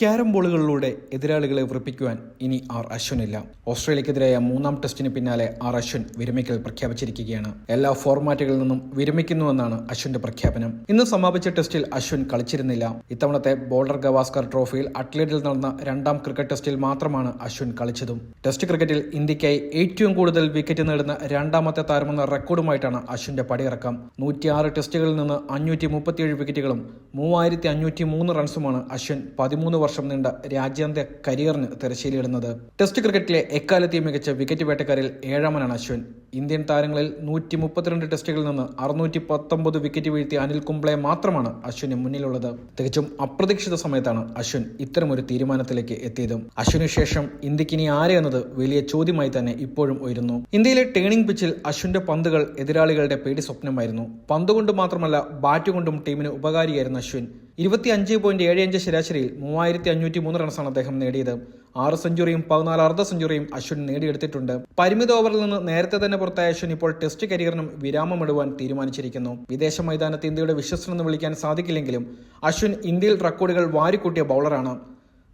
Carrom ബോളുകളിലൂടെ എതിരാളികളെ ഉറപ്പിക്കുവാൻ ഇനി R അശ്വിനില്ല. ഓസ്ട്രേലിയക്കെതിരായ മൂന്നാം ടെസ്റ്റിന് പിന്നാലെ ആർ അശ്വിൻ വിരമിക്കൽ പ്രഖ്യാപിച്ചിരിക്കുകയാണ്. എല്ലാ ഫോർമാറ്റുകളിൽ നിന്നും വിരമിക്കുന്നുവെന്നാണ് അശ്വിന്റെ പ്രഖ്യാപനം. ഇന്ന് സമാപിച്ച ടെസ്റ്റിൽ അശ്വിൻ കളിച്ചിരുന്നില്ല. ഇത്തവണത്തെ ബോൾഡർ ഗവാസ്കർ ട്രോഫിയിൽ അട്ലേറ്റിൽ നടന്ന രണ്ടാം ക്രിക്കറ്റ് ടെസ്റ്റിൽ മാത്രമാണ് അശ്വിൻ കളിച്ചതും. ടെസ്റ്റ് ക്രിക്കറ്റിൽ ഇന്ത്യക്കായി ഏറ്റവും കൂടുതൽ വിക്കറ്റ് നേടുന്ന രണ്ടാമത്തെ താരമെന്ന റെക്കോർഡുമായിട്ടാണ് അശ്വിന്റെ പടിയിറക്കം. നൂറ്റിയാറ് ടെസ്റ്റുകളിൽ നിന്ന് അഞ്ഞൂറ്റി വിക്കറ്റുകളും മൂവായിരത്തി റൺസുമാണ് അശ്വിൻ പതിമൂന്ന് വർഷം നീണ്ട രാജ്യാന്തര കരിയറിന് തിരശ്ശീലയിടുന്നത്. ടെസ്റ്റ് ക്രിക്കറ്റിലെ എക്കാലത്തെയും മികച്ച വിക്കറ്റ് വേട്ടക്കാരിൽ ഏഴാമനാണ് അശ്വിൻ. ഇന്ത്യൻ താരങ്ങളിൽ നൂറ്റി മുപ്പത്തിരണ്ട് ടെസ്റ്റുകളിൽ നിന്ന് അറുന്നൂറ്റി പത്തൊമ്പത് വിക്കറ്റ് വീഴ്ത്തിയ അനിൽ കുംബ്ലെ മാത്രമാണ് അശ്വിന് മുന്നിലുള്ളത്. തികച്ചും അപ്രതീക്ഷിത സമയത്താണ് അശ്വിൻ ഇത്തരമൊരു തീരുമാനത്തിലേക്ക് എത്തിയത്. അശ്വിനു ശേഷം ഇന്ത്യക്കിനി ആരെ എന്നത് വലിയ ചോദ്യമായി തന്നെ ഇപ്പോഴും ഉയരുന്നു. ഇന്ത്യയിലെ ടേണിംഗ് പിച്ചിൽ അശ്വിന്റെ പന്തുകൾ എതിരാളികളുടെ പേടി സ്വപ്നമായിരുന്നു. പന്തുകൊണ്ട് മാത്രമല്ല ബാറ്റ് കൊണ്ടും ടീമിന് ഉപകാരിയായിരുന്നു അശ്വിൻ. ഇരുപത്തി അഞ്ച് പോയിന്റ് ഏഴ് അഞ്ച് ശരാശരിയിൽ മൂവായിരത്തി അഞ്ഞൂറ്റി മൂന്ന് റൺസാണ് അദ്ദേഹം നേടിയത്. ആറ് സെഞ്ചുറിയും പതിനാല് അർദ്ധ സെഞ്ചുറിയും അശ്വിൻ നേടിയെടുത്തിട്ടുണ്ട്. പരിമിത ഓവറിൽ നിന്ന് നേരത്തെ തന്നെ പുറത്തായ അശ്വിൻ ഇപ്പോൾ ടെസ്റ്റ് കരിയറിനും വിരാമമിടുവാൻ തീരുമാനിച്ചിരിക്കുന്നു. വിദേശ മൈതാനത്ത് ഇന്ത്യയുടെ വിശ്വസനെന്ന് വിളിക്കാൻ സാധിക്കില്ലെങ്കിലും അശ്വിൻ ഇന്ത്യയിൽ റെക്കോർഡുകൾ വാരിക്കൂട്ടിയ ബൗളറാണ്.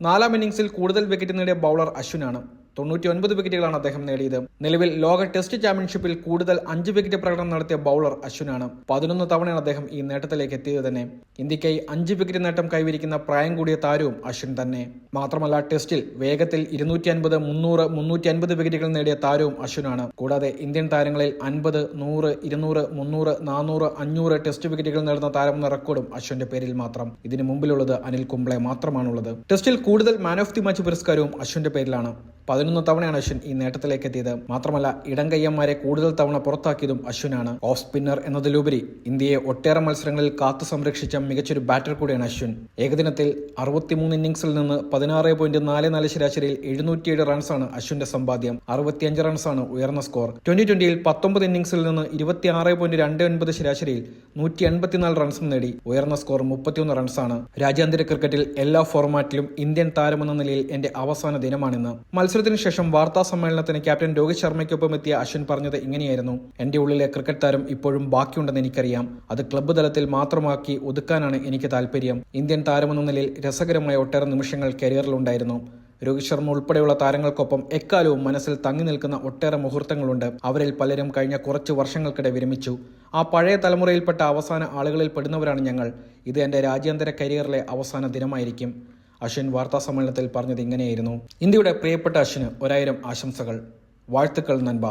നാലാം ഇന്നിംഗ്സിൽ കൂടുതൽ വിക്കറ്റ് നേടിയ ബൗളർ അശ്വിനാണ്. തൊണ്ണൂറ്റി ഒൻപത് വിക്കറ്റുകളാണ് അദ്ദേഹം നേടിയത്. നിലവിൽ ലോക ടെസ്റ്റ് ചാമ്പ്യൻഷിപ്പിൽ കൂടുതൽ അഞ്ച് വിക്കറ്റ് പ്രകടനം നടത്തിയ ബൗളർ അശ്വിനാണ്. പതിനൊന്ന് തവണയാണ് അദ്ദേഹം ഈ നേട്ടത്തിലേക്ക് എത്തിയത് തന്നെ. ഇന്ത്യക്കായി അഞ്ച് വിക്കറ്റ് നേട്ടം കൈവരിക്കുന്ന പ്രായം കൂടിയ താരവും അശ്വിൻ തന്നെ. മാത്രമല്ല ടെസ്റ്റിൽ വേഗത്തിൽ ഇരുന്നൂറ്റി അൻപത് മുന്നൂറ് മുന്നൂറ്റി അൻപത് വിക്കറ്റുകൾ നേടിയ താരവും അശ്വിനാണ്. കൂടാതെ ഇന്ത്യൻ താരങ്ങളിൽ അൻപത് നൂറ് ഇരുന്നൂറ് മുന്നൂറ് നാനൂറ് അഞ്ഞൂറ് ടെസ്റ്റ് വിക്കറ്റുകൾ നേടുന്ന താരമെന്ന റെക്കോർഡും അശ്വിന്റെ പേരിൽ മാത്രം. ഇതിനു മുമ്പിലുള്ളത് അനിൽ കുംബ്ലെ മാത്രമാണുള്ളത്. ടെസ്റ്റിൽ കൂടുതൽ മാൻ ഓഫ് ദി മാച്ച് പുരസ്കാരവും അശ്വിന്റെ പേരിലാണ്. പതിനൊന്ന് തവണയാണ് അശ്വിൻ ഈ നേട്ടത്തിലേക്ക് എത്തിയത്. മാത്രമല്ല ഇടംകയ്യന്മാരെ കൂടുതൽ തവണ പുറത്താക്കിയതും അശ്വിനാണ്. ഓഫ് സ്പിന്നർ എന്നതിലുപരി ഇന്ത്യയെ ഒട്ടേറെ മത്സരങ്ങളിൽ കാത്തു സംരക്ഷിച്ച മികച്ചൊരു ബാറ്റർ കൂടിയാണ് അശ്വിൻ. ഏകദിനത്തിൽ അറുപത്തിമൂന്ന് ഇന്നിംഗ്സിൽ നിന്ന് പതിനാറ് പോയിന്റ് നാല് നാല് ശരാശരിയിൽ എഴുന്നൂറ്റിയേഴ് റൺസാണ് അശ്വിന്റെ സമ്പാദ്യം. അറുപത്തിയഞ്ച് റൺസാണ് ഉയർന്ന സ്കോർ. ട്വന്റി ട്വന്റിയിൽ പത്തൊമ്പത് ഇന്നിംഗ്സിൽ നിന്ന് ഇരുപത്തിയാറ് പോയിന്റ് രണ്ട് ഒൻപത് ശരാശരിയിൽ നൂറ്റി എൺപത്തിനാല് റൺസും നേടി. ഉയർന്ന സ്കോർ മുപ്പത്തിയൊന്ന് റൺസാണ്. രാജ്യാന്തര ക്രിക്കറ്റിൽ എല്ലാ ഫോർമാറ്റിലും ഇന്ത്യൻ താരമെന്ന നിലയിൽ എന്റെ അവസാന ദിനമാണിന്ന്. മത്സരത്തിന് ശേഷം വാർത്താ സമ്മേളനത്തിന് ക്യാപ്റ്റൻ രോഹിത് ശർമ്മയ്ക്കൊപ്പം എത്തിയ അശ്വിൻ പറഞ്ഞത് ഇങ്ങനെയായിരുന്നു. എന്റെ ഉള്ളിലെ ക്രിക്കറ്റ് താരം ഇപ്പോഴും ബാക്കിയുണ്ടെന്ന് എനിക്കറിയാം. അത് ക്ലബ്ബ് തലത്തിൽ മാത്രമാക്കി ഒതുക്കാനാണ് എനിക്ക് താല്പര്യം ഇന്ത്യൻ താരമെന്ന നിലയിൽ രസകരമായ ഒട്ടേറെ നിമിഷങ്ങൾ കരിയറിലുണ്ടായിരുന്നു. രോഹിത് ശർമ്മ ഉൾപ്പെടെയുള്ള താരങ്ങൾക്കൊപ്പം എക്കാലവും മനസ്സിൽ തങ്ങി നിൽക്കുന്ന ഒട്ടേറെ മുഹൂർത്തങ്ങളുണ്ട്. അവരിൽ പലരും കഴിഞ്ഞ കുറച്ച് വർഷങ്ങൾക്കിടെ വിരമിച്ചു. ആ പഴയ തലമുറയിൽപ്പെട്ട അവസാന ആളുകളിൽ പെടുന്നവരാണ് ഞങ്ങൾ. ഇത് എന്റെ രാജ്യാന്തര കരിയറിലെ അവസാന ദിനമായിരിക്കും. അശ്വിൻ വാർത്താ സമ്മേളനത്തിൽ പറഞ്ഞത് ഇങ്ങനെയായിരുന്നു. ഇന്ത്യയുടെ പ്രിയപ്പെട്ട അശ്വിന് ഒരായിരം ആശംസകൾ. വാഴ്ത്തുക്കൾ നൻപ